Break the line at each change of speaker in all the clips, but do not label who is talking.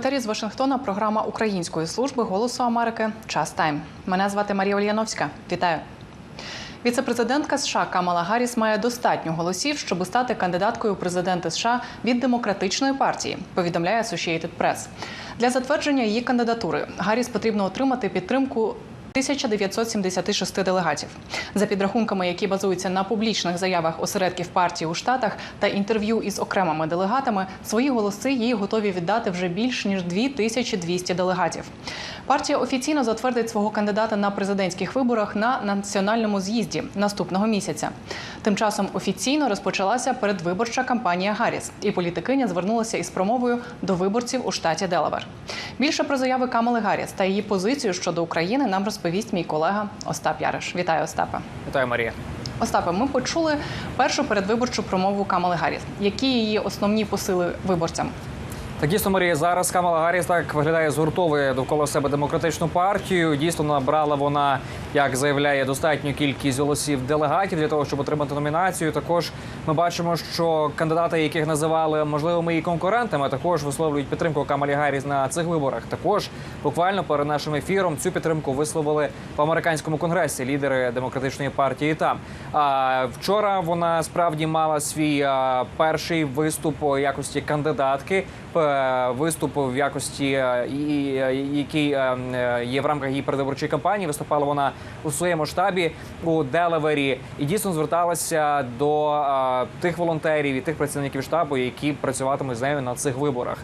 Етері з Вашингтона програма Української служби голосу Америки Час Тайм. Мене звати Марія Ольяновська. Вітаю. Віце-президентка США Камала Гарріс має достатньо голосів, щоб стати кандидаткою у президенти США від демократичної партії. Повідомляє Associated Press. Для затвердження її кандидатури Гарріс потрібно отримати підтримку 1976 делегатів. За підрахунками, які базуються на публічних заявах осередків партії у штатах та інтерв'ю із окремими делегатами, свої голоси їй готові віддати вже більш ніж 2200 делегатів. Партія офіційно затвердить свого кандидата на президентських виборах на національному з'їзді наступного місяця. Тим часом офіційно розпочалася передвиборча кампанія Гарріс, і політикиня звернулася із промовою до виборців у штаті Делавер. Більше про заяви Камали Гарріс та її позицію щодо України нам розповість мій колега Остап Яриш. Вітаю, Остапе.
Вітаю, Марія.
Остапе, ми почули першу передвиборчу промову Камали Гарріс. Які її основні посили виборцям?
Так дійсно, Марія, зараз Камала Гарріс так виглядає згуртовує довкола себе демократичну партію. Дійсно набрала вона, як заявляє, достатню кількість голосів делегатів для того, щоб отримати номінацію. Також ми бачимо, що кандидати, яких називали можливими її конкурентами, також висловлюють підтримку Камалі Гарріс на цих виборах. Також буквально перед нашим ефіром цю підтримку висловили в американському конгресі лідери демократичної партії. Там а вчора вона справді мала свій перший виступ у якості кандидатки. П- Виступ в якості, е, е, який е, е, є в рамках її передвиборчої кампанії. Виступала вона у своєму штабі у Делавері і дійсно зверталася до е, тих волонтерів і тих працівників штабу, які працюватимуть з нею на цих виборах.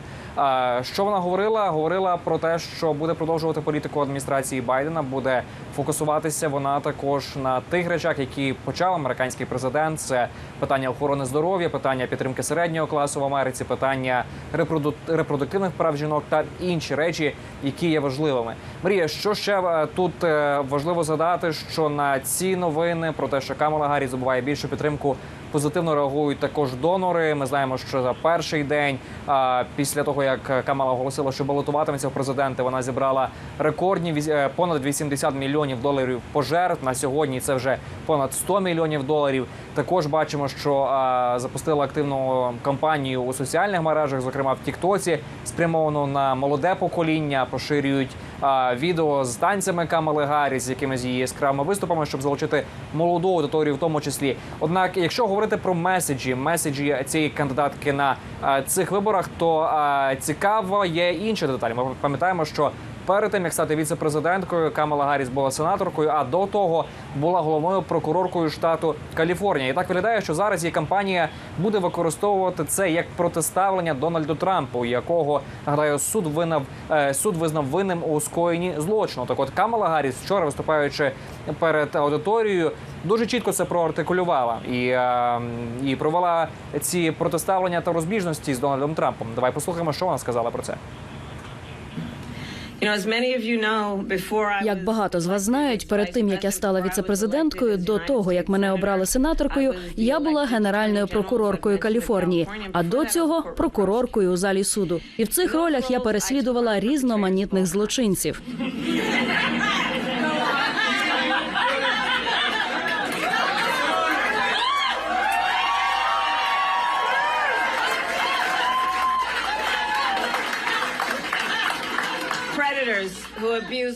Що вона говорила? Говорила про те, що буде продовжувати політику адміністрації Байдена, буде фокусуватися вона також на тих речах, які почав американський президент. Це питання охорони здоров'я, питання підтримки середнього класу в Америці, питання репроду- репродуктивних прав жінок та інші речі, які є важливими. Марія, що ще е, тут е, важливо згадати, що на ці новини про те, що Камала Гаррі здобуває більшу підтримку. Позитивно реагують також донори. Ми знаємо, що за перший день а, після того, як Камала оголосила, що балотуватиметься в президенти, вона зібрала рекордні е, понад 80 мільйонів доларів пожертв. На сьогодні це вже понад 100 мільйонів доларів. Також бачимо, що запустила активну кампанію у соціальних мережах, зокрема в Тіктоці, спрямовану на молоде покоління, поширюють відео з танцями Камали Гарріс, з якимись її яскравими виступами, щоб залучити молоду аудиторію, в тому числі. Однак, якщо говорити про меседжі, меседжі цієї кандидатки на цих виборах, то а, цікаво є інша деталь. Ми пам'ятаємо, що перед тим як стати віце-президенткою, Камала Гарріс була сенаторкою, а до того була головною прокуроркою штату Каліфорнія. І так виглядає, що зараз її кампанія буде використовувати це як протиставлення Дональду Трампу, якого нагадаю, суд винав е, суд визнав винним у скоєнні злочину. Так, от Камала Гарріс вчора виступаючи перед аудиторією, дуже чітко це проартикулювала і, е, і провела ці протиставлення та розбіжності з Дональдом Трампом. Давай послухаємо, що вона сказала про це.
Як багато з вас знають, перед тим як я стала віцепрезиденткою, до того як мене обрали сенаторкою, я була генеральною прокуроркою Каліфорнії, а до цього прокуроркою у залі суду. І в цих ролях я переслідувала різноманітних злочинців.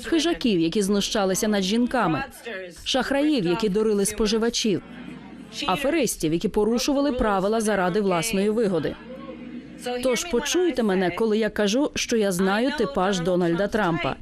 Хижаків, які знущалися над жінками, шахраїв, які дурили споживачів, аферистів, які порушували правила заради власної вигоди. Тож почуйте мене, коли я кажу, що я знаю типаж Дональда Трампа.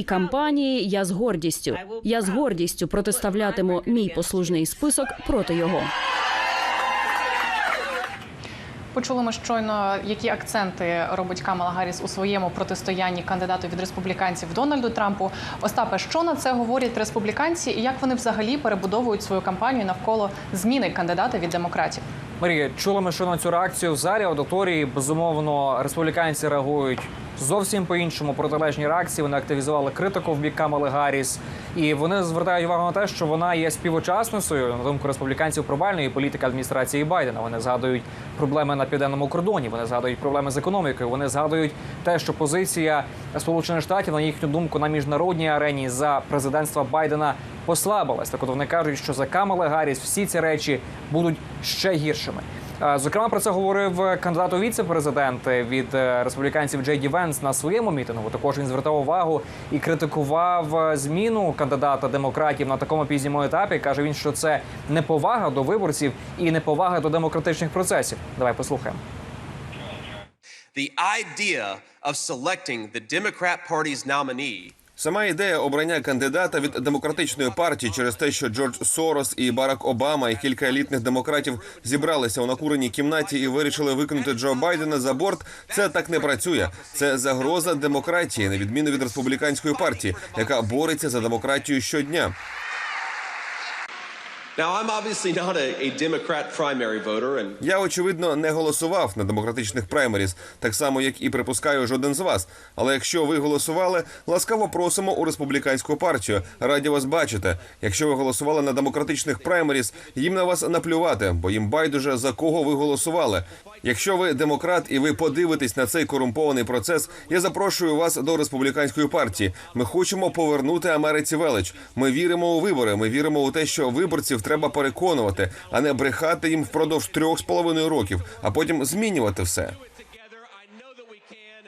Цій кампанії я з гордістю, я з гордістю протиставлятиму мій послужний список проти його.
Почули ми щойно, які акценти робить Камала Гарріс у своєму протистоянні кандидату від республіканців Дональду Трампу. Остапе, що на це говорять республіканці, і як вони взагалі перебудовують свою кампанію навколо зміни кандидата від демократів?
Марія, чули ми, що на цю реакцію в залі аудиторії безумовно республіканці реагують зовсім по-іншому. Протилежні реакції вони активізували критику в бік Камали Гарріс. І вони звертають увагу на те, що вона є співучасницею на думку республіканців провальної політики адміністрації Байдена. Вони згадують проблеми на південному кордоні. Вони згадують проблеми з економікою. Вони згадують те, що позиція Сполучених Штатів на їхню думку на міжнародній арені за президентства Байдена послабилась. Так от вони кажуть, що за Камали Гарріс всі ці речі будуть ще гіршими. Е, Зокрема, про це говорив кандидат у віце-президенти від е, республіканців Джей Ді Венс на своєму мітингу. Також він звертав увагу і критикував е, зміну кандидата демократів на такому пізньому етапі. каже він, що це неповага до виборців і неповага до демократичних процесів. Давай послухаємо.
The idea of selecting the Democrat Party's nominee
Сама ідея обрання кандидата від демократичної партії через те, що Джордж Сорос і Барак Обама і кілька елітних демократів зібралися у накуреній кімнаті і вирішили викинути Джо Байдена за борт. Це так не працює. Це загроза демократії, на відміну від республіканської партії, яка бореться за демократію щодня. Я очевидно не голосував на демократичних праймеріз, так само як і припускаю жоден з вас. Але якщо ви голосували, ласкаво просимо у республіканську партію. Раді вас бачити. Якщо ви голосували на демократичних праймеріз, їм на вас наплювати, бо їм байдуже за кого ви голосували. Якщо ви демократ і ви подивитесь на цей корумпований процес, я запрошую вас до республіканської партії. Ми хочемо повернути Америці велич. Ми віримо у вибори. Ми віримо у те, що виборців треба переконувати, а не брехати їм впродовж трьох з половиною років, а потім змінювати все.
together, I know that we can.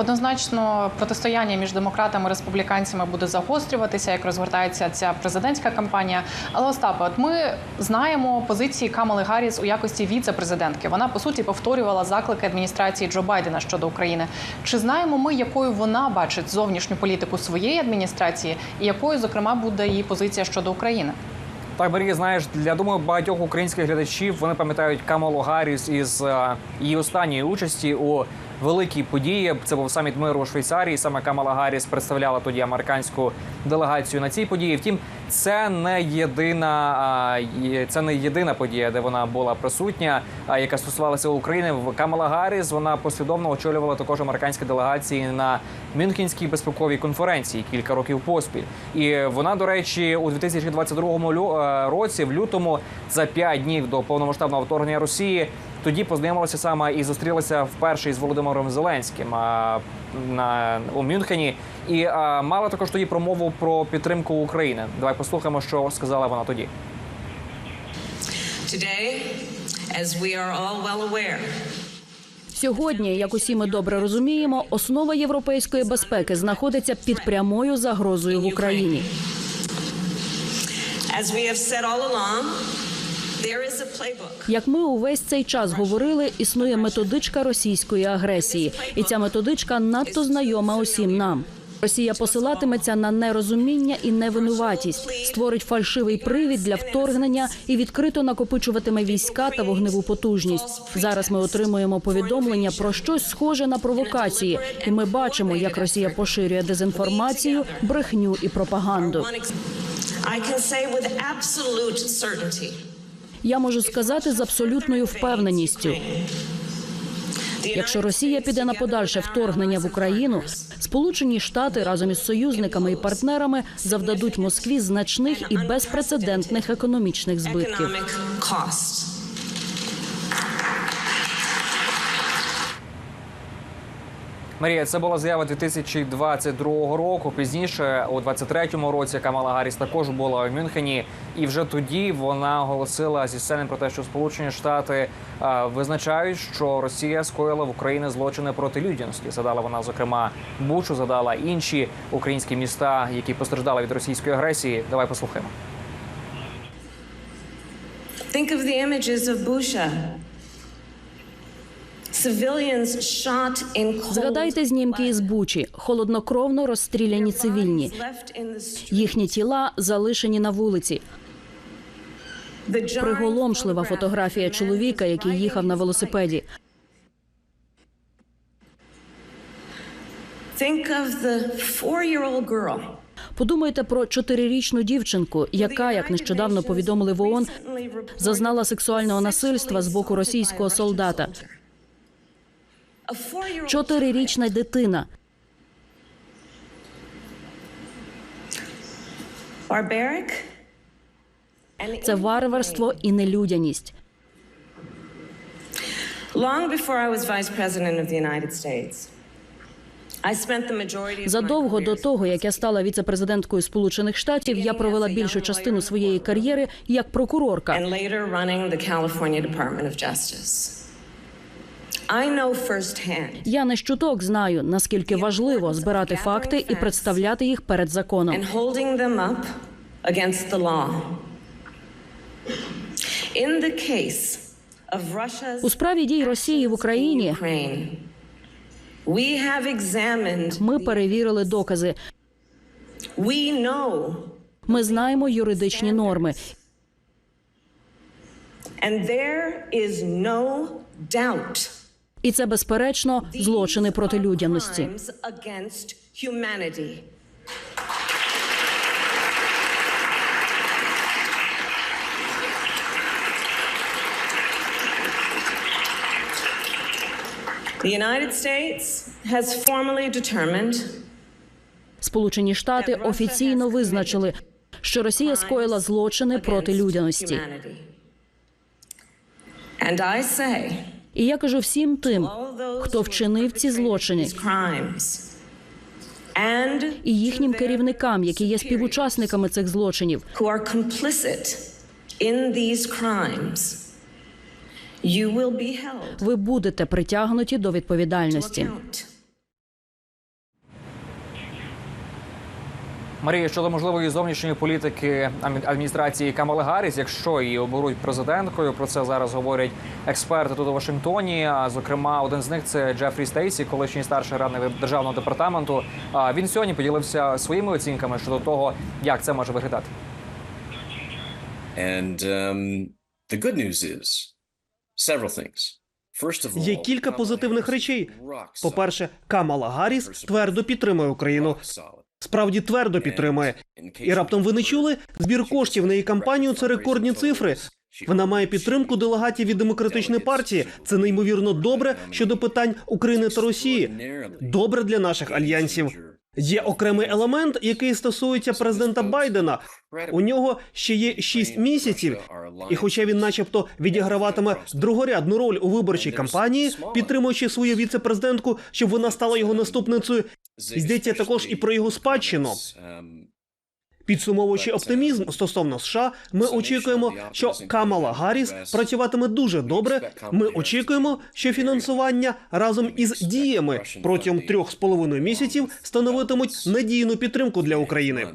Однозначно, протистояння між демократами і республіканцями буде загострюватися, як розгортається ця президентська кампанія. Але Остапе, от ми знаємо позиції Камали Гарріс у якості віце-президентки. Вона по суті повторювала заклики адміністрації Джо Байдена щодо України. Чи знаємо ми, якою вона бачить зовнішню політику своєї адміністрації, і якою, зокрема, буде її позиція щодо України?
Так, Марія, знаєш, для думаю, багатьох українських глядачів вони пам'ятають Камалу Гарріс із е, її останньої участі у великій події. Це був саміт миру у Швейцарії. Саме Камала Гарріс представляла тоді американську делегацію на цій події. Втім, це не єдина це не єдина подія, де вона була присутня, а, яка стосувалася України. В Камала Гарріс вона послідовно очолювала також американські делегації на Мюнхенській безпековій конференції кілька років поспіль. І вона, до речі, у 2022 лю- е, році, в лютому, за п'ять днів до повномасштабного вторгнення Росії, тоді познайомилася саме і зустрілася вперше із Володимиром Зеленським а, на у Мюнхені. І а, мала також тоді промову про підтримку України. Давай послухаємо, що сказала вона тоді.
Today, as we are all well aware,
Сьогодні, як усі ми добре розуміємо, основа європейської безпеки знаходиться під прямою загрозою в Україні.
as we have said all along,
Як ми увесь цей час говорили, існує методичка російської агресії, і ця методичка надто знайома усім нам. Росія посилатиметься на нерозуміння і невинуватість, створить фальшивий привід для вторгнення і відкрито накопичуватиме війська та вогневу потужність. Зараз ми отримуємо повідомлення про щось схоже на провокації, і ми бачимо, як Росія поширює дезінформацію, брехню і пропаганду.
I can say with absolute certainty,
Я можу сказати з абсолютною впевненістю. Якщо Росія піде на подальше вторгнення в Україну, Сполучені Штати разом із союзниками і партнерами завдадуть Москві значних і безпрецедентних економічних збитків.
Марія, це була заява 2022 року. Пізніше, у 23-му році, Камала Гарріс також була в Мюнхені, і вже тоді вона оголосила зі сцени про те, що Сполучені Штати а, визначають, що Росія скоїла в Україні злочини проти людяності. Задала вона зокрема Бучу, задала інші українські міста, які постраждали від російської агресії. Давай послухаємо.
Think of the images of Busha.
Згадайте знімки із Бучі, холоднокровно розстріляні цивільні. Їхні тіла залишені на вулиці. Приголомшлива фотографія чоловіка, який їхав на велосипеді. Подумайте про чотирирічну дівчинку, яка, як нещодавно повідомили в ООН, зазнала сексуального насильства з боку російського солдата. Чотирирічна дитина. Це варварство і нелюдяність. Задовго до того, як я стала віцепрезиденткою Сполучених Штатів, я провела більшу частину своєї кар'єри як прокурорка. Я не щуток знаю, наскільки важливо збирати факти і представляти їх перед законом. У справі дій Росії в Україні ми перевірили докази. Ми знаємо юридичні норми,
and there is no doubt
і це безперечно злочини проти людяності.
The United States has formally determined
Сполучені Штати офіційно визначили, що Росія скоїла злочини проти людяності.
And I say,
І я кажу всім тим, хто вчинив ці злочини, і їхнім керівникам, які є співучасниками цих злочинів, ви будете притягнуті до відповідальності.
Марія щодо можливої зовнішньої політики адміністрації Камали Гарріс, якщо її оберуть президенткою, про це зараз говорять експерти тут у Вашингтоні. А зокрема, один з них це Джефрі Стейсі, колишній старший радник державного департаменту. А він сьогодні поділився своїми оцінками щодо того, як це може виглядати.
And um, the good news is several things.
Є кілька позитивних речей. По-перше, Камала Гарріс твердо підтримує Україну. Справді твердо підтримує. І раптом ви не чули? Збір коштів на її кампанію це рекордні цифри. Вона має підтримку делегатів від демократичної партії. Це неймовірно добре щодо питань України та Росії. Добре для наших альянсів. Є окремий елемент, який стосується президента Байдена. У нього ще є шість місяців, і хоча він, начебто, відіграватиме другорядну роль у виборчій кампанії, підтримуючи свою віце-президентку, щоб вона стала його наступницею, йдеться також і про його спадщину. Підсумовуючи оптимізм стосовно США, ми очікуємо, що Камала Гарріс працюватиме дуже добре. Ми очікуємо, що фінансування разом із діями протягом трьох з половиною місяців становитимуть надійну підтримку для України.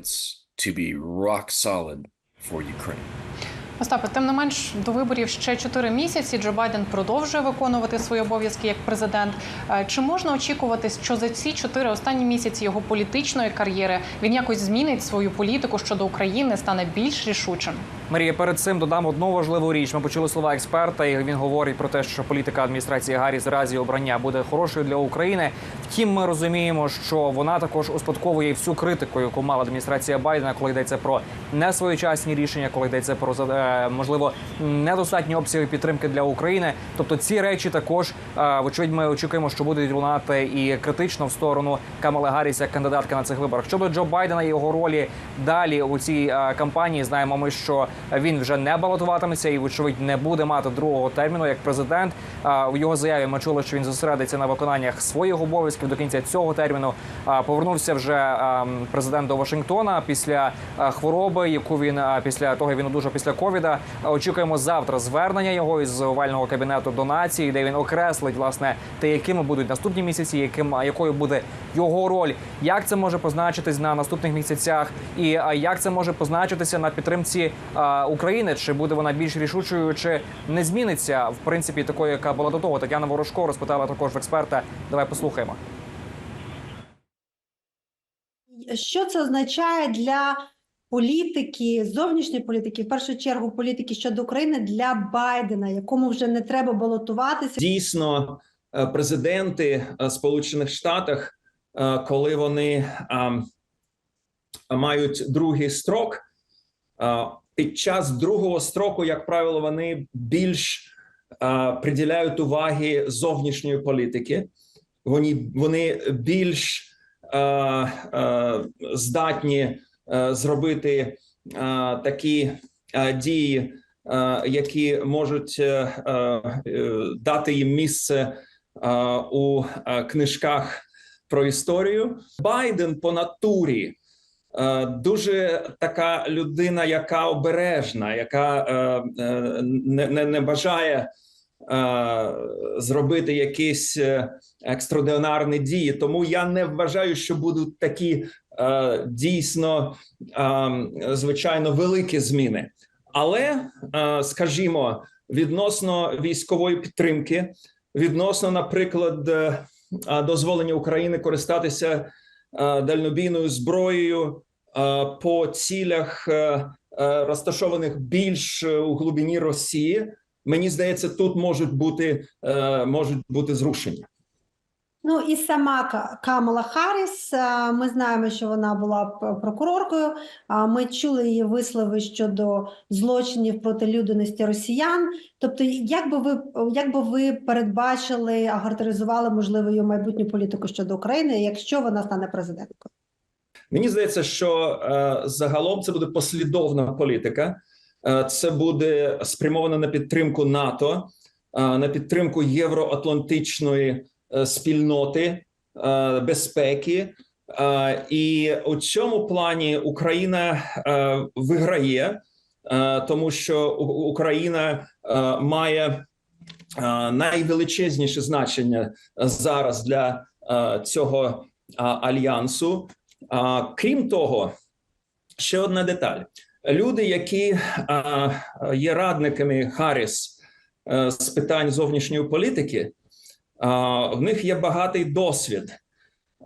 Остапе, тим не менш, до виборів ще чотири місяці. Джо Байден продовжує виконувати свої обов'язки як президент. Е, Чи можна очікувати, що за ці чотири останні місяці його політичної кар'єри він якось змінить свою політику щодо України, стане більш рішучим?
Марія, перед цим додам одну важливу річ. Ми почули слова експерта, і він говорить про те, що політика адміністрації Гарріс разі обрання буде хорошою для України. Втім, ми розуміємо, що вона також успадковує всю критику, яку мала адміністрація Байдена, коли йдеться про несвоєчасні рішення, коли йдеться про е, можливо недостатні обсяги підтримки для України. Тобто ці речі також е, вочевидь, ми очікуємо, що будуть лунати і критично в сторону Камали Гарріс як кандидатки на цих виборах. Щодо Джо Байдена і його ролі далі у цій е, кампанії, знаємо ми, що він вже не балотуватиметься і, вочевидь, не буде мати другого терміну як президент. У його заяві ми чули, що він зосередиться на виконаннях своїх обов'язків до кінця цього терміну. Повернувся вже президент до Вашингтона після хвороби, яку він після того він одужав після ковіда. Очікуємо завтра звернення його із овального кабінету до нації, де він окреслить власне те, якими будуть наступні місяці, яким якою буде його роль, як це може позначитись на наступних місяцях, і як це може позначитися на підтримці України? Чи буде вона більш рішучою, чи не зміниться в принципі такою, яка була до того? Тетяна Ворожко розпитала також в експерта. Давай послухаємо.
Що це означає для політики, зовнішньої політики, в першу чергу політики щодо України для Байдена, якому вже не треба балотуватися?
дійсно е, президенти е, Сполучених Штатах, е, коли вони мають другий строк. Під час другого строку, як правило, вони більш приділяють уваги зовнішньої політики. Вони, вони більш а, а, здатні а, зробити а, такі а, дії, а, які можуть а, е, дати їм місце а, у книжках про історію. Байден по натурі е, дуже така людина, яка обережна, яка е, е, не, не, не бажає е, зробити якісь е, екстраординарні дії. Тому я не вважаю, що будуть такі е, дійсно е, звичайно великі зміни. Але е, скажімо, відносно військової підтримки, відносно, наприклад, е, дозволення України користатися дальнобійною зброєю по цілях е, е, розташованих більш е, у глибині Росії. Мені здається, тут можуть бути е, можуть бути зрушення.
Ну і сама Камала Харріс, е, ми знаємо, що вона була прокуроркою. а Ми чули її вислови щодо злочинів проти людяності росіян. Тобто, як би ви як би ви передбачили, охарактеризували можливо її майбутню політику щодо України, якщо вона стане президенткою?
Мені здається, що е, загалом це буде послідовна політика. Е, це буде спрямовано на підтримку НАТО, на підтримку євроатлантичної спільноти е, безпеки. Е, і у цьому плані Україна е, виграє, е, тому що Україна е, має е, найвеличезніше значення зараз для е, цього альянсу. Крім того, ще одна деталь: люди, які є радниками Харріс е, з питань зовнішньої політики, в них є багатий досвід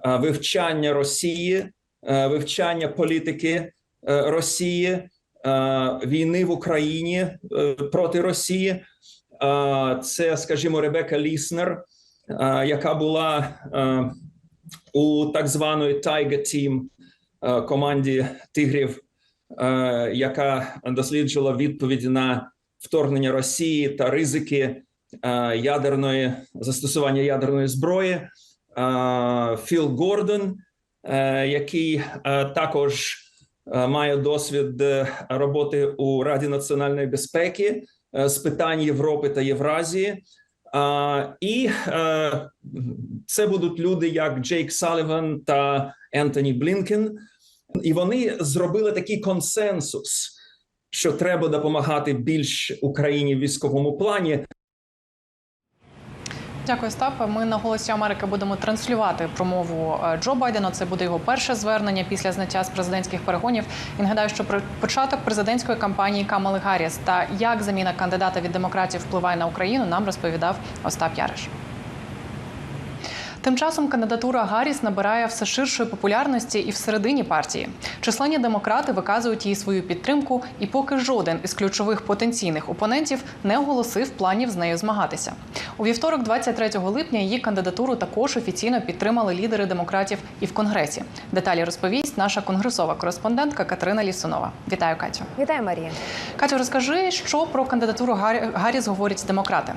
вивчання Росії, вивчання політики е, Росії, війни в Україні е, проти Росії. Це, скажімо, Ребека Ліснер, яка була у так званої Tiger Team команді тигрів, яка досліджувала відповіді на вторгнення Росії та ризики ядерної застосування ядерної зброї. Філ Гордон, е, який е, також е, має досвід роботи у Раді національної безпеки з питань Європи та Євразії. І це будуть люди, як Джейк Саліван та Ентоні Блінкен, і вони зробили такий консенсус, що треба допомагати більш Україні в військовому плані.
Дякую, Став. Ми на голосі Америки будемо транслювати промову е, Джо Байдена. Це буде його перше звернення після зняття з президентських перегонів. І нагадаю, що початок президентської кампанії Камали Гарріс та як заміна кандидата від демократів впливає на Україну, нам розповідав Остап Яриш. Тим часом кандидатура Гарріс набирає все ширшої популярності і всередині партії. Численні демократи виказують їй свою підтримку, і поки жоден із ключових потенційних опонентів не оголосив планів з нею змагатися. У вівторок, 23 липня, її кандидатуру також офіційно підтримали лідери демократів і в конгресі. Деталі розповість наша конгресова кореспондентка Катерина Лісунова. Вітаю, Катю.
Вітаю, Марія.
Катю, розкажи, що про кандидатуру Гаррі- Гарріс говорять демократи.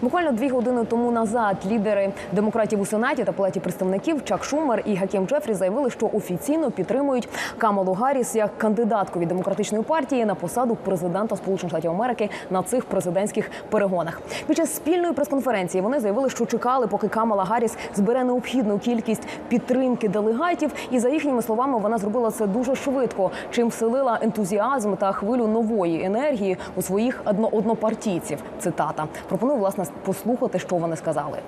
Буквально дві години тому назад лідери демократів у сенаті та палаті представників Чак Шумер і Гакім Джефрі заявили, що офіційно підтримують Камалу Гарріс як кандидатку від демократичної партії на посаду президента Сполучених Штатів Америки на цих президентських перегонах. Під час спільної прес-конференції вони заявили, що чекали, поки Камала Гарріс збере необхідну кількість підтримки делегатів. І за їхніми словами, вона зробила це дуже швидко, чим вселила ентузіазм та хвилю нової енергії у своїх одно- однопартійців. Цитата пропоную власне послухати, що вони сказали.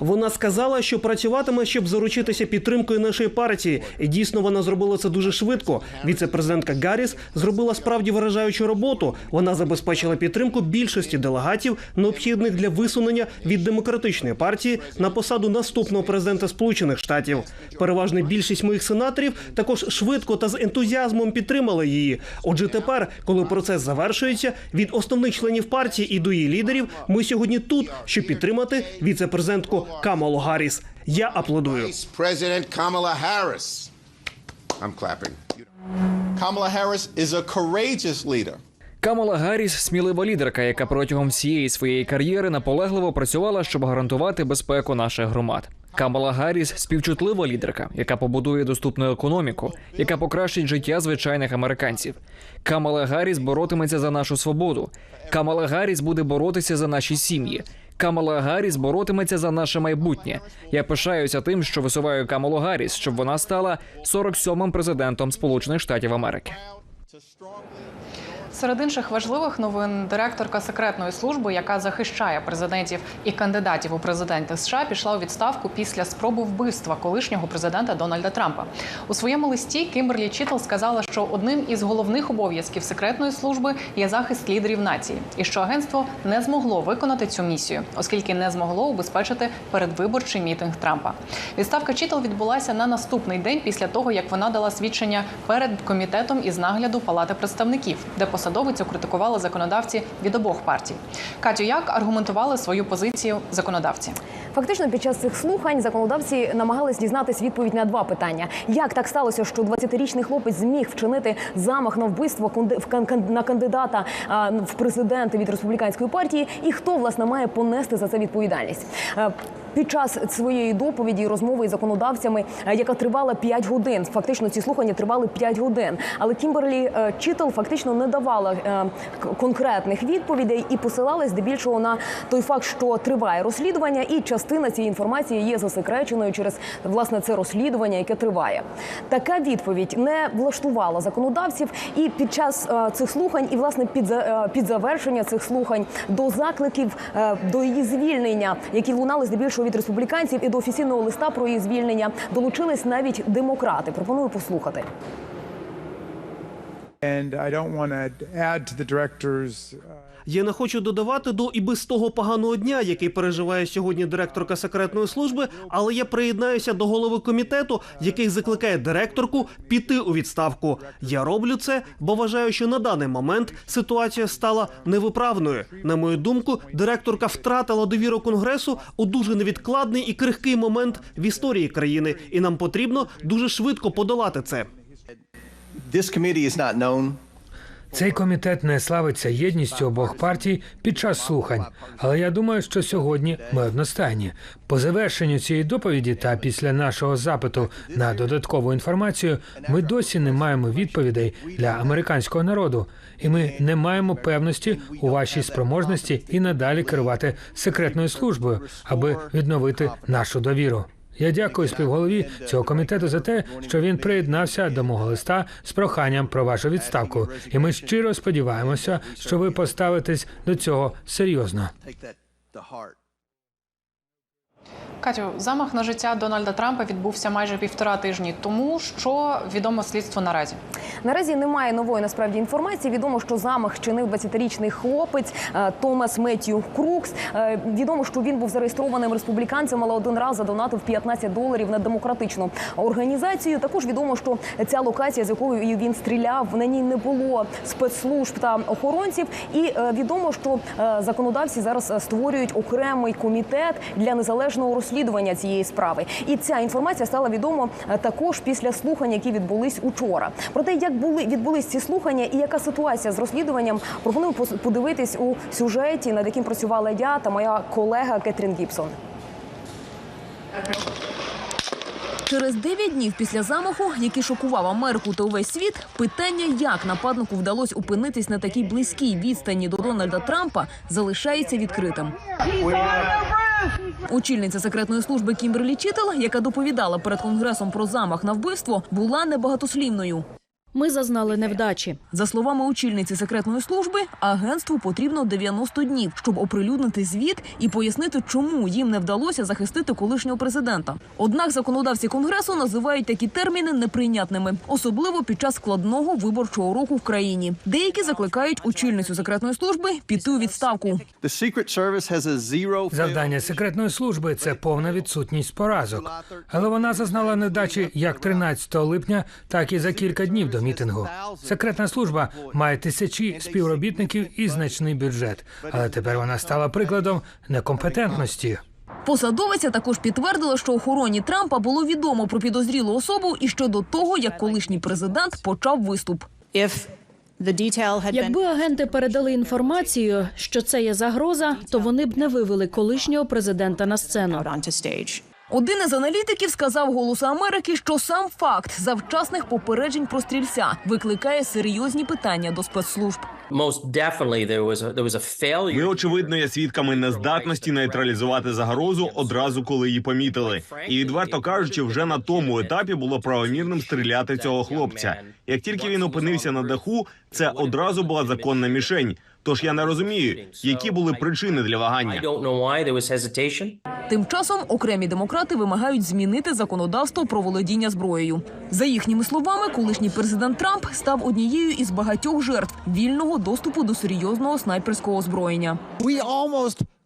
Вона сказала, що працюватиме, щоб заручитися підтримкою нашої партії. І дійсно вона зробила це дуже швидко. Віце-президентка Гарріс зробила справді вражаючу роботу. Вона забезпечила підтримку більшості делегатів, необхідних для висунення від демократичної партії на посаду наступного президента Сполучених Штатів. Переважна більшість моїх сенаторів також швидко та з ентузіазмом підтримали її. Отже, тепер, коли процес завершується, від основних членів партії і до інших партії лідерів, ми сьогодні тут, щоб підтримати віце-президентку Камалу Гарріс. Я аплодую.
Камала Гарріс смілива лідерка, яка протягом всієї своєї кар'єри наполегливо працювала, щоб гарантувати безпеку наших громад. Камала Гарріс співчутлива лідерка, яка побудує доступну економіку, яка покращить життя звичайних американців. Камала Гарріс боротиметься за нашу свободу. Камала Гарріс буде боротися за наші сім'ї. Камала Гарріс боротиметься за наше майбутнє. Я пишаюся тим, що висуваю Камалу Гарріс, щоб вона стала 47-м президентом Сполучених Штатів Америки.
Серед інших важливих новин директорка секретної служби, яка захищає президентів і кандидатів у президенти США, пішла у відставку після спроби вбивства колишнього президента Дональда Трампа. У своєму листі Кімберлі Чітл сказала, що одним із головних обов'язків секретної служби є захист лідерів нації, і що агентство не змогло виконати цю місію, оскільки не змогло убезпечити передвиборчий мітинг Трампа. Відставка Чітл відбулася на наступний день після того, як вона дала свідчення перед комітетом із нагляду Палати представників, де посадовицю критикували законодавці від обох партій. Катю, як аргументували свою позицію законодавці?
Фактично, під час цих слухань законодавці намагались дізнатись відповідь на два питання: як так сталося, що 20-річний хлопець зміг вчинити замах на вбивство на кандидата в президенти від республіканської партії, і хто власне має понести за це відповідальність? Під час своєї доповіді і розмови із законодавцями, е, яка тривала 5 годин, фактично ці слухання тривали 5 годин. Але Кімберлі е, Чітл фактично не давала е, конкретних відповідей і посилалась здебільшого на той факт, що триває розслідування, і частина цієї інформації є засекреченою через власне це розслідування, яке триває. Така відповідь не влаштувала законодавців, і під час цих слухань, і власне під під завершення цих слухань до закликів до її звільнення, які лунали здебільшого від республіканців, і до офіційного листа про її звільнення долучились навіть демократи. Пропоную послухати.
And I don't want to add to the director's. Uh,
Я не хочу додавати до і без того поганого дня, який переживає сьогодні директорка секретної служби, але я приєднаюся до голови комітету, який закликає директорку піти у відставку. Я роблю це, бо вважаю, що на даний момент ситуація стала невиправною. На мою думку, директорка втратила довіру конгресу у дуже невідкладний і крихкий момент в історії країни, і нам потрібно дуже швидко подолати це.
This committee is not known
Цей комітет не славиться єдністю обох партій під час слухань, але я думаю, що сьогодні ми одностайні. По завершенню цієї доповіді та після нашого запиту на додаткову інформацію ми досі не маємо відповідей для американського народу, і ми не маємо певності у вашій спроможності і надалі керувати секретною службою, аби відновити нашу довіру. Я дякую співголові цього комітету за те, що він приєднався до мого листа з проханням про вашу відставку. І ми щиро сподіваємося, що ви поставитесь до цього серйозно.
Катю, замах на життя Дональда Трампа відбувся майже півтора тижні тому, що відомо слідство наразі.
Наразі немає нової насправді інформації. Відомо, що замах чинив 20-річний хлопець е, Томас Меттью Крукс. Е, Відомо, що він був зареєстрованим республіканцем, але один раз задонатив 15 доларів на демократичну організацію. Також відомо, що ця локація, з якою він стріляв, на ній не було спецслужб та охоронців. І е, відомо, що законодавці зараз створюють окремий комітет для незалежного розслідування цієї справи. І ця інформація стала відомо е, також після слухань, які відбулись учора. Про те, як були відбулись ці слухання і яка ситуація з розслідуванням, пропоную подивитись у сюжеті, над яким працювала я та моя колега Кетрін Гібсон.
Через 9 днів після замаху, який шокував Америку та увесь світ, питання, як нападнику вдалося опинитись на такій близькій відстані до Дональда Трампа, залишається відкритим. Очільниця секретної служби Кімберлі Чітел, яка доповідала перед конгресом про замах на вбивство, була небагатослівною.
Ми зазнали невдачі.
За словами очільниці секретної служби, агентству потрібно 90 днів, щоб оприлюднити звіт і пояснити, чому їм не вдалося захистити колишнього президента. Однак законодавці конгресу називають такі терміни неприйнятними, особливо під час складного виборчого року в країні. Деякі закликають очільницю секретної служби піти у відставку.
Завдання секретної служби це повна відсутність поразок. Але вона зазнала невдачі як 13 липня, так і за кілька днів до мітингу. Секретна служба має тисячі співробітників і значний бюджет, але тепер вона стала прикладом некомпетентності.
Посадовиця також підтвердила, що охороні Трампа було відомо про підозрілу особу і ще до того, як колишній президент почав виступ.
Якби агенти передали інформацію, що це є загроза, то вони б не вивели колишнього президента на сцену.
Один із аналітиків сказав голосу Америки, що сам факт завчасних попереджень про стрільця викликає серйозні питання до спецслужб.
Ми очевидно є свідками нездатності нейтралізувати загрозу одразу, коли її помітили. І відверто кажучи, вже на тому етапі було правомірним стріляти цього хлопця. Як тільки він опинився на даху, це одразу була законна мішень. Тож я не розумію, які були причини для вагання.
Тим часом окремі демократи вимагають змінити законодавство про володіння зброєю. За їхніми словами, колишній президент Трамп став однією із багатьох жертв вільного доступу до серйозного снайперського озброєння.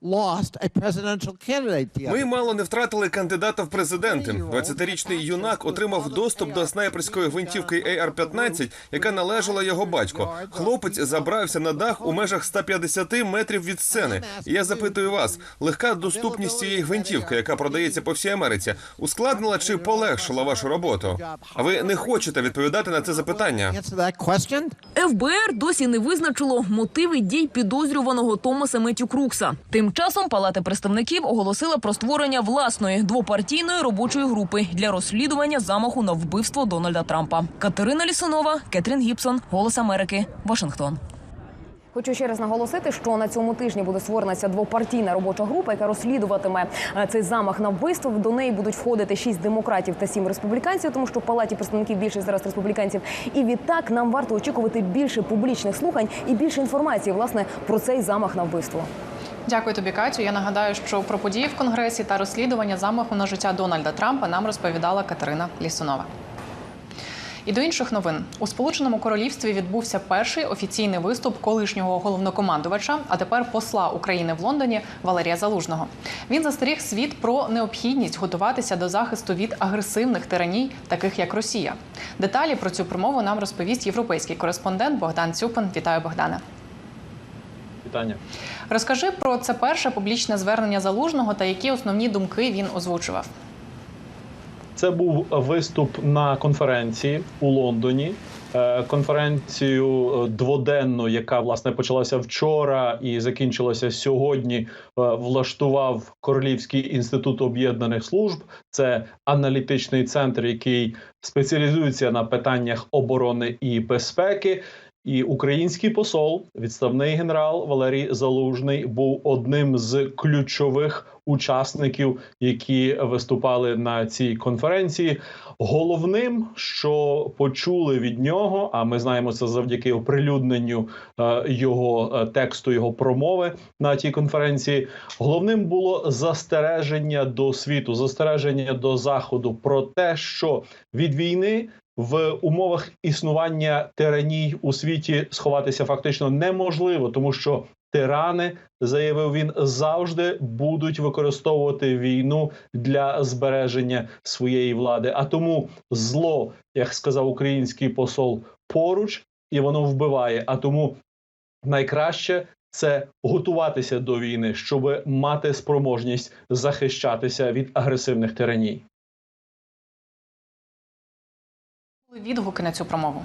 We almost lost a presidential candidate the other
Ми мало не втратили кандидата в президенти. 20-річний юнак отримав доступ до снайперської гвинтівки AR-15, яка належала його батько. Хлопець забрався на дах у межах 150 метрів від сцени. І я запитую вас: легка доступність цієї гвинтівки, яка продається по всій Америці, ускладнила чи полегшила вашу роботу? А ви не хочете відповідати на це запитання?
answer?
ФБР досі не визначило мотиви дій підозрюваного Томаса Меттю Крукса. Тим часом Палата представників оголосила про створення власної двопартійної робочої групи для розслідування замаху на вбивство Дональда Трампа. Катерина Лісунова, Кетрін Гібсон, Голос Америки, Вашингтон.
Хочу ще раз наголосити, що на цьому тижні буде створена двопартійна робоча група, яка розслідуватиме е, цей замах на вбивство. До неї будуть входити шість демократів та сім республіканців, тому що в палаті представників більшість зараз республіканців. І відтак нам варто очікувати більше публічних слухань і більше інформації власне про цей замах на вбивство.
Дякую тобі, Катю. Я нагадаю, що про події в конгресі та розслідування замаху на життя Дональда Трампа нам розповідала Катерина Лісунова. І до інших новин у Сполученому Королівстві відбувся перший офіційний виступ колишнього головнокомандувача, а тепер посла України в Лондоні Валерія Залужного. Він застеріг світ про необхідність готуватися до захисту від агресивних тираній, таких як Росія. Деталі про цю промову нам розповість європейський кореспондент Богдан Цюпин. Вітаю, Богдане.
Вітання.
Розкажи про це перше публічне звернення залужного та які основні думки він озвучував.
Це був виступ на конференції у Лондоні. Е, Конференцію е, дводенну, яка власне почалася вчора і закінчилася сьогодні. е, Влаштував Королівський інститут об'єднаних служб. Це аналітичний центр, який спеціалізується на питаннях оборони і безпеки. І український посол, відставний генерал Валерій Залужний, був одним з ключових учасників, які виступали на цій конференції. Головним, що почули від нього, а ми знаємо це завдяки оприлюдненню е, його е, тексту, його промови на тій конференції. Головним було застереження до світу, застереження до заходу про те, що від війни в умовах існування тираній у світі сховатися фактично неможливо, тому що тирани, заявив він, завжди будуть використовувати війну для збереження своєї влади. А тому зло, як сказав український посол, поруч і воно вбиває. А тому найкраще. Це готуватися до війни, щоб мати спроможність захищатися від агресивних тираній.
Відгуки на цю промову.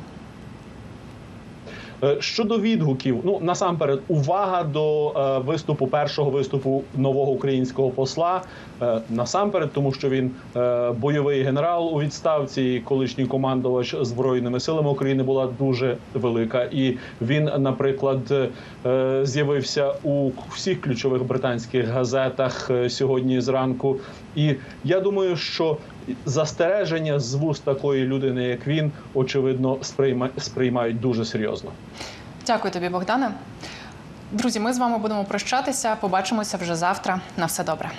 Е, Щодо відгуків, ну насамперед, увага до е, виступу першого виступу нового українського посла. Е, насамперед, тому що він е, бойовий генерал у відставці, колишній командувач збройними силами України була дуже велика. І він, наприклад, е, з'явився у всіх ключових британських газетах е, сьогодні зранку. І я думаю, що застереження з вуст такої людини, як він, очевидно, сприйма- сприймають дуже серйозно.
Дякую тобі, Богдане. Друзі, ми з вами будемо прощатися. Побачимося вже завтра. На все добре.